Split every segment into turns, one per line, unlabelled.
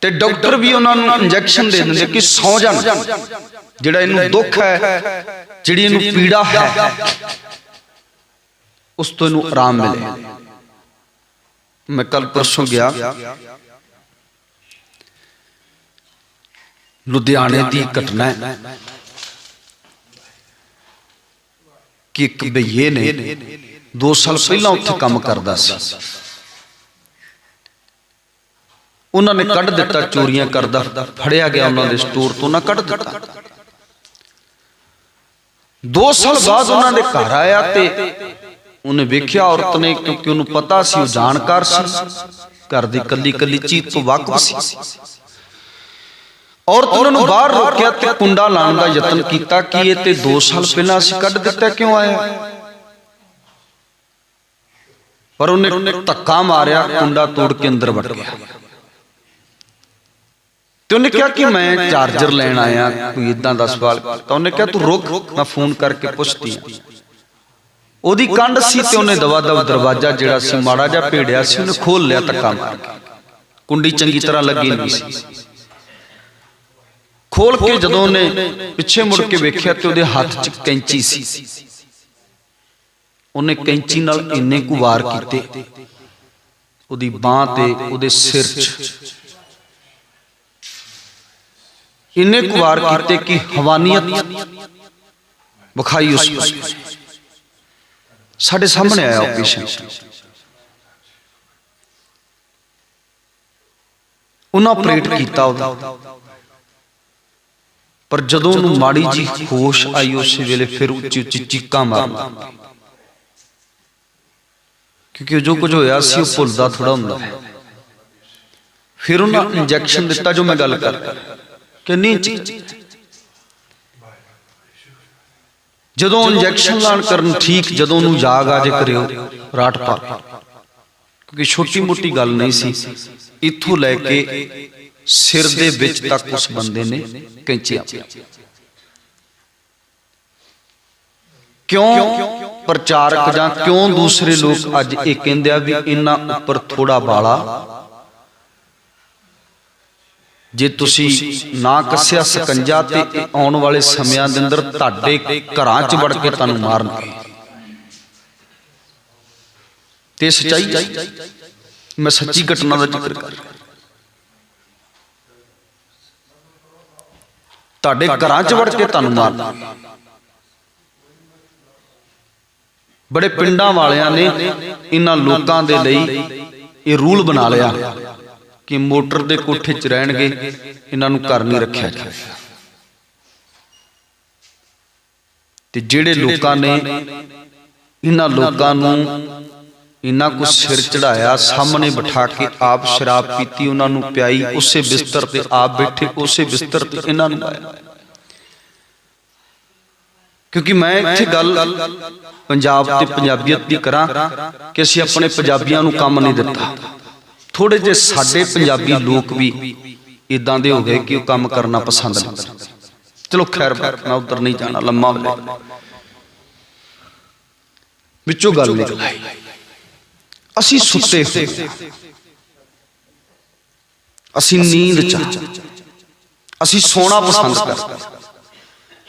ਤੇ ਡਾਕਟਰ ਵੀ ਉਹਨਾਂ ਨੂੰ ਇੰਜੈਕਸ਼ਨ ਦੇ ਦਿੰਦੇ ਕਿ ਸੌ ਜਾਣ ਜਿਹੜਾ ਇਹਨੂੰ ਦੁੱਖ ਹੈ ਜਿਹੜੀ ਇਹਨੂੰ ਪੀੜਾ ਹੈ ਉਸ ਤੋਂ ਇਹਨੂੰ ਆਰਾਮ ਮਿਲੇ। ਮੈਂ ਕੱਲ ਪਰਸੋਂ ਗਿਆ। ਲੁਧਿਆਣੇ ਦੀ ਘਟਨਾ ਹੈ ਕਿ ਇੱਕ ਬਈਏ ਨੇ 2 ਸਾਲ ਪਹਿਲਾਂ ਉੱਥੇ ਕੰਮ ਕਰਦਾ ਸੀ। ਉਹਨਾਂ ਨੇ ਕੱਢ ਦਿੱਤਾ ਚੋਰੀਆਂ ਕਰਦਾ ਫੜਿਆ ਗਿਆ ਉਹਨਾਂ ਦੇ ਸਟੋਰ ਤੋਂ ਨਾ ਕੱਢ ਦਿੱਤਾ। 2 ਸਾਲ ਬਾਅਦ ਉਹਨਾਂ ਦੇ ਘਰ ਆਇਆ ਤੇ ਉਹਨੇ ਵੇਖਿਆ ਔਰਤ ਨੇ ਕਿਉਂਕਿ ਉਹਨੂੰ ਪਤਾ ਸੀ ਉਹ ਜਾਣਕਾਰ ਸੀ। ਘਰ ਦੀ ਕੱਲੀ ਕੱਲੀ ਚੀਜ਼ ਤੋਂ ਵਾਕਿਫ ਸੀ। ਔਰਤ ਉਹਨਾਂ ਨੂੰ ਬਾਹਰ ਰੋਕਿਆ ਤੇ ਕੁੰਡਾ ਲਾਉਣ ਦਾ ਯਤਨ ਕੀਤਾ ਕਿ ਇਹ ਤੇ 2 ਸਾਲ ਪਹਿਲਾਂ ਅਸੀਂ ਕੱਢ ਦਿੱਤਾ ਕਿਉਂ ਆਇਆ? ਪਰ ਉਹਨੇ ਧੱਕਾ ਮਾਰਿਆ ਕੁੰਡਾ ਤੋੜ ਕੇ ਅੰਦਰ ਵੜ ਗਿਆ। ਤੇ ਉਹਨੇ ਕਿਹਾ ਕਿ ਮੈਂ ਚਾਰਜਰ ਲੈਣ ਆਇਆ ਕੋਈ ਇਦਾਂ ਦਾ ਸਵਾਲ ਤਾਂ ਉਹਨੇ ਕਿਹਾ ਤੂੰ ਰੁਕ ਮੈਂ ਫੋਨ ਕਰਕੇ ਪੁੱਛਦੀ ਆ ਉਹਦੀ ਕੰਡ ਸੀ ਤੇ ਉਹਨੇ ਦਵਾ ਦਵ ਦਰਵਾਜ਼ਾ ਜਿਹੜਾ ਸੀ ਮਾੜਾ ਜਿਹਾ ਭੇੜਿਆ ਸੀ ਉਹਨੇ ਖੋਲ ਲਿਆ ਧੱਕਾ ਮਾਰ ਕੇ ਕੁੰਡੀ ਚੰਗੀ ਤਰ੍ਹਾਂ ਲੱਗੀ ਨਹੀਂ। ਸੀ ਖੋਲ ਕੇ ਜਦੋਂ ਉਹਨੇ ਪਿੱਛੇ ਮੁੜ ਕੇ ਵੇਖਿਆ ਤੇ ਉਹਦੇ ਹੱਥ 'ਚ ਕੈਂਚੀ ਸੀ। ਉਹਨੇ ਕੈਂਚੀ ਨਾਲ ਇੰਨੇ ਕੁ ਵਾਰ ਕੀਤੇ। ਉਹਦੀ ਬਾਹ ਤੇ ਉਹਦੇ ਸਿਰ 'ਚ ਇੰਨੇ ਕੁ ਵਾਰ ਕੀਤੇ ਕਿ ਹਵਾਨੀਅਤ ਵਿਖਾਈ ਉਸ ਸਾਡੇ ਸਾਹਮਣੇ ਆਇਆ ਉਹ ਪੇਸ਼ੈਂਟ ਉਹਨਾਂ ਆਪਰੇਟ ਕੀਤਾ ਉਹਦਾ। ਪਰ ਜਦੋਂ ਉਹਨੂੰ ਮਾੜੀ ਜੀ ਹੋਸ਼ ਆਈ ਉਸ ਵੇਲੇ ਫਿਰ ਉੱਚੀ ਉੱਚੀ ਚੀਕਾਂ ਮਾਰਦਾ ਕਿਉਂਕਿ ਜੋ ਕੁਝ ਹੋਇਆ ਸੀ, ਉਹ ਭੁੱਲਦਾ ਥੋੜਾ ਹੁੰਦਾ ਫਿਰ ਉਹਨਾਂ ਇੰਜੈਕਸ਼ਨ ਦਿੱਤਾ ਜੋ ਮੈਂ ਗੱਲ ਕਰ ਕਿੰਨੀ ਚੀ ਜਦੋਂ ਇੰਜੈਕਸ਼ਨ ਲਾਣ ਕਰਨ ਠੀਕ ਜਦੋਂ ਉਹਨੂੰ ਜਾਗ ਆ ਜੇ ਕਰਿਓ ਰਾਟ ਪਾ ਕਿਉਂਕਿ ਛੋਟੀ ਮੋਟੀ ਗੱਲ ਨਹੀਂ ਸੀ। ਇੱਥੋਂ ਲੈ ਕੇ ਸਿਰ ਦੇ ਵਿੱਚ ਤੱਕ ਉਸ ਬੰਦੇ ਨੇ ਕੈਂਚੀ ਆਪੀ ਕਿਉਂ? ਪ੍ਰਚਾਰਕ ਜਾਂ ਕਿਉਂ ਦੂਸਰੇ ਲੋਕ ਅੱਜ ਇਹ ਕਹਿੰਦੇ ਆ ਵੀ ਇਹਨਾਂ ਉੱਪਰ ਥੋੜਾ ਬਾਲਾ ਜੇ ਤੁਸੀਂ ਨਾ ਕੱਸਿਆ ਸਕੰਜਾ ਤੇ ਆਉਣ ਵਾਲੇ ਸਮਿਆਂ ਦੇ ਅੰਦਰ ਤੁਹਾਡੇ ਘਰਾਂ 'ਚ ਵੜ ਕੇ ਤੁਹਾਨੂੰ ਮਾਰਨਗੇ। ਤੇ ਸਚਾਈ ਮੈਂ ਸੱਚੀ ਘਟਨਾ ਦਾ ਜ਼ਿਕਰ ਕਰ ਰਿਹਾ। ਤੁਹਾਡੇ ਘਰਾਂ 'ਚ ਵੜ ਕੇ ਤੁਹਾਨੂੰ ਮਾਰਨਾ ਬੜੇ ਪਿੰਡਾਂ ਵਾਲਿਆਂ ਨੇ ਇਹਨਾਂ ਲੋਕਾਂ ਦੇ ਲਈ ਇਹ ਰੂਲ ਬਣਾ ਲਿਆ। ਕਿ ਮੋਟਰ ਦੇ ਕੋਠੇ 'ਚ ਰਹਿਣਗੇ ਇਹਨਾਂ ਨੂੰ ਘਰ ਨਹੀਂ ਰੱਖਿਆ ਜਾਏਗਾ ਤੇ ਜਿਹੜੇ ਲੋਕਾਂ ਨੇ ਇਹਨਾਂ ਲੋਕਾਂ ਨੂੰ ਇਹਨਾਂ ਕੋ ਸਿਰ ਚੜਾਇਆ ਸਾਹਮਣੇ ਬਿਠਾ ਕੇ ਆਪ ਸ਼ਰਾਬ ਪੀਤੀ ਉਹਨਾਂ ਨੂੰ ਪਿਆਈ ਉਸੇ ਬਿਸਤਰ ਤੇ ਆਪ ਬੈਠੇ ਉਸੇ ਬਿਸਤਰ ਤੇ ਇਹਨਾਂ ਨੂੰ ਆਇਆ ਕਿਉਂਕਿ ਮੈਂ ਇੱਥੇ ਗੱਲ ਪੰਜਾਬ ਤੇ ਪੰਜਾਬੀਅਤ ਦੀ ਕਰਾਂ ਕਿ ਅਸੀਂ ਆਪਣੇ ਪੰਜਾਬੀਆਂ ਨੂੰ ਕੰਮ ਨਹੀਂ ਦਿੱਤਾ। ਥੋੜੇ ਜਿਹੇ ਸਾਡੇ ਪੰਜਾਬੀ ਲੋਕ ਵੀ ਇਦਾਂ ਦੇ ਹੋ ਗਏ ਕਿ ਉਹ ਕੰਮ ਕਰਨਾ ਪਸੰਦ ਨਹੀਂ ਕਰਦੇ। ਚਲੋ ਖੈਰ ਮੈਂ ਉਧਰ ਨਹੀਂ ਜਾਣਾ ਲੰਮਾ ਹੋ ਜਾਏਗਾ। ਵਿੱਚੋਂ ਗੱਲ ਨਿਕਲ ਆਈ ਅਸੀਂ ਸੁੱਤੇ ਹੋਏ। ਅਸੀਂ ਨੀਂਦ ਚ ਅਸੀਂ ਸੋਣਾ ਪਸੰਦ ਕਰਦੇ।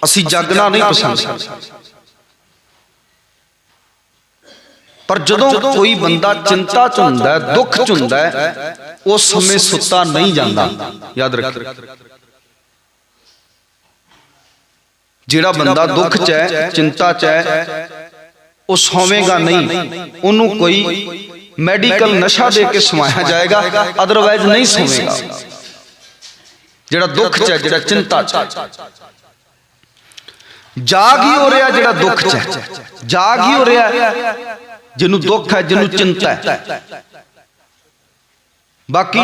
ਅਸੀਂ ਜਾਗਣਾ ਨਹੀਂ ਪਸੰਦ ਕਰਦੇ। ਪਰ ਜਦੋਂ ਕੋਈ ਬੰਦਾ ਚਿੰਤਾ ਚ ਹੁੰਦਾ ਹੈ ਦੁੱਖ ਚ ਹੁੰਦਾ ਹੈ ਉਸ ਸਮੇਂ ਸੁੱਤਾ ਨਹੀਂ ਜਾਂਦਾ। ਯਾਦ ਰੱਖਿਓ। ਜਿਹੜਾ ਬੰਦਾ ਦੁੱਖ ਚ ਹੈ ਚਿੰਤਾ ਚ ਹੈ ਉਹ ਸੌਵੇਗਾ ਨਹੀਂ। ਉਹਨੂੰ ਕੋਈ ਮੈਡੀਕਲ ਨਸ਼ਾ ਦੇ ਕੇ ਸਵਾਇਆ ਜਾਏਗਾ ਅਦਰਵਾਇਜ਼ ਨਹੀਂ ਸੌਵੇਗਾ। ਜਿਹੜਾ ਦੁੱਖ ਚ ਹੈ ਜਿਹੜਾ ਚਿੰਤਾ ਚ ਜਾਗ ਹੀ ਹੋ ਰਿਹਾ ਜਿਹੜਾ ਦੁੱਖ ਚ ਹੈ। ਜਾਗ ਹੀ ਹੋ। ਰਿਹਾ। ਜਿਹਨੂੰ ਦੁੱਖ ਹੈ ਜਿਹਨੂੰ ਚਿੰਤਾ ਹੈ। ਬਾਕੀ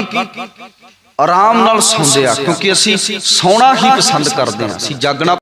ਆਰਾਮ ਨਾਲ ਸੌਂਦੇ ਆ ਕਿਉਂਕਿ ਅਸੀਂ ਸੌਣਾ ਹੀ ਪਸੰਦ ਕਰਦੇ ਹਾਂ। ਅਸੀਂ ਜਾਗਣਾ